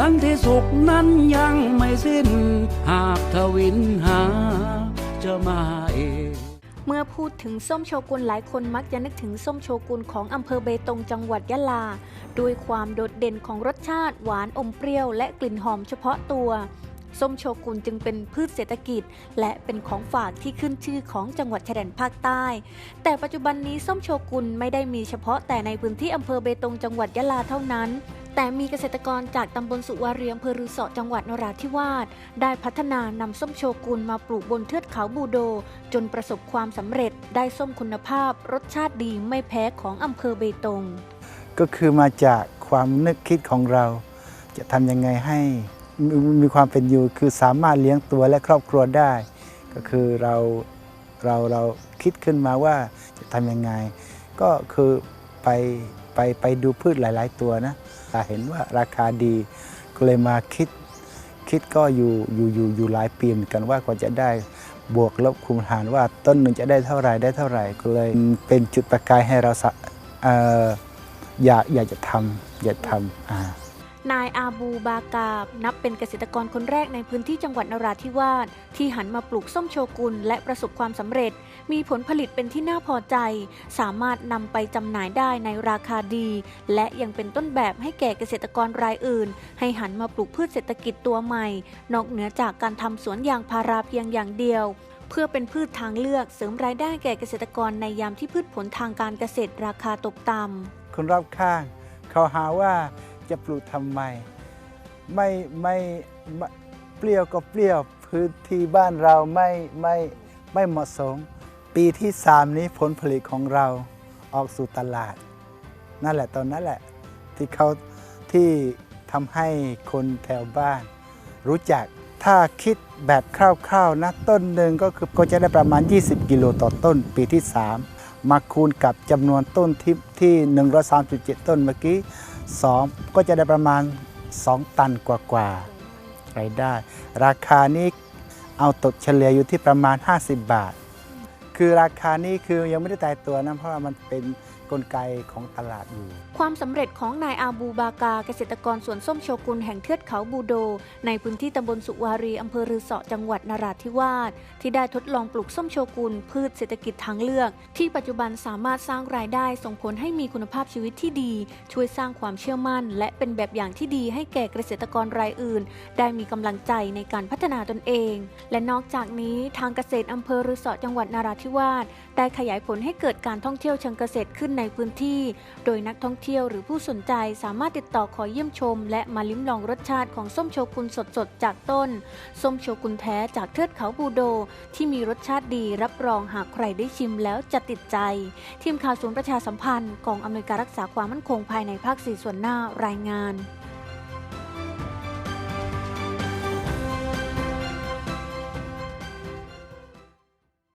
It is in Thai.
สันติสุขนั้นยังไม่สิ้น หากทวินหาจะมาเองเมื่อพูดถึงส้มโชกุนหลายคนมักจะนึกถึงส้มโชกุนของอำเภอเบตงจังหวัดยะลา ด้วยความโดดเด่นของรสชาติหวานอมเปรี้ยวและกลิ่นหอมเฉพาะตัว ส้มโชกุนจึงเป็นพืชเศรษฐกิจ และเป็นของฝากที่ขึ้นชื่อของจังหวัดชายแดนภาคใต้ แต่ปัจจุบันนี้ส้มโชกุนไม่ได้มีเฉพาะแต่ในพื้นที่อำเภอเบตงจังหวัดยะลาเท่านั้น แต่มีเกษตรกรจากตำบลสุวารีอำเภอรือเสอจังหวัดนราธิวาสได้พัฒนานำส้มโชกุนมาปลูกบนเทือกเขาบูโด จนประสบความสำเร็จได้ส้มคุณภาพ รสชาติดีไม่แพ้ของอำเภอเบตง ก็คือมาจากความนึกคิดของเรา จะทำยังไงให้มีความเป็นอยู่คือสามารถเลี้ยงตัวและครอบครัวได้ ก็คือเราเราเราคิดขึ้นมาว่าจะทำยังไง ก็คือไป ไปไปดูพืชหลาย ๆ ตัวนะต่เห็นว่าราคาดีก็เลยมาคิด คิดก็อยู่อยู่อยู่อยู่หลายปีเหมือนกันว่ากว่าจะได้บวกลบคูณหารว่าต้นหนึ่งจะได้เท่าไหร่ได้เท่าไหร่ก็เลยเป็นจุดประกายให้เราเอออยากอยากจะทำอยากทำอ่า นายอาบูบากาบ นับเป็นเกษตรกรคนแรกในพื้นที่จังหวัดนราธิวาสที่หันมาปลูกส้มโชกุนและประสบความสำเร็จ มีผลผลิตเป็นที่น่าพอใจ สามารถนำไปจำหน่ายได้ในราคาดี และยังเป็นต้นแบบให้แก่เกษตรกรรายอื่น ให้หันมาปลูกพืชเศรษฐกิจตัวใหม่ นอกเหนือจากการทำสวนยางพาราเพียงอย่างเดียวเพื่อเป็นพืชทางเลือกเสริมรายได้แก่เกษตรกรในยามที่พืชผลทางการเกษตรราคาตกต่ำคนรอบข้าง เขาหาว่า จะปลูกทำไมไม่ไม่ไม่เปรี้ยวก็เปรี้ยวพื้นที่บ้านเราไม่ไม่ไม่เหมาะสม ปีที่สามนี้ผลผลิตของเราออกสู่ตลาด นั่นแหละตอนนั้นแหละ ที่เขาที่ทำให้คนแถวบ้าน รู้จักถ้าคิดแบบคร่าวๆนะต้นหนึ่งก็คือก็จะได้ประมาณ 20 กิโลต่อต้นปีที่ 3 มาคูณกับจำนวนต้นที่ที่ 137 ต้นเมื่อกี้ 2 ก็จะได้ประมาณ 2 ตันกว่าๆรายได้ ราคานี้เอาตกเฉลี่ยอยู่ที่ประมาณ 50 บาท คือราคานี้คือยังไม่ได้ตายตัวนะเพราะว่ามันเป็น กลไกของตลาดอยู่ ความสำเร็จของนายอาบูบากาเกษตรกรสวนส้มโชกุนแห่งเทือกเขาบูโด ในพื้นที่ตำบลสุวารีอำเภอรือเสอจังหวัดนราธิวาสที่ได้ทดลองปลูกส้มโชกุนพืชเศรษฐกิจทางเลือก ที่ปัจจุบันสามารถสร้างรายได้ส่งผลให้มีคุณภาพชีวิตที่ดี ช่วยสร้างความเชื่อมั่น และเป็นแบบอย่างที่ดีให้แก่เกษตรกรรายอื่น ได้มีกำลังใจในการพัฒนาตนเอง และนอกจากนี้ทางเกษตรอำเภอรือเสอจังหวัดนราธิวาสได้ขยายผลให้เกิดการท่องเที่ยวเชิงเกษตรขึ้นในพื้นที่ โดยนักท่องเที่ยวหรือผู้สนใจสามารถติดต่อขอเยี่ยมชม และมาลิ้มลองรสชาติของส้มโชกุนสดๆ จากต้น ส้มโชกุนแท้จากเทือกเขาบูโด ที่มีรสชาติดีรับรองหากใครได้ชิมแล้วจะติดใจ ทีมข่าวศูนย์ประชาสัมพันธ์กองอำนวยการรักษาความมั่นคงภายในภาคสี่ส่วนหน้ารายงาน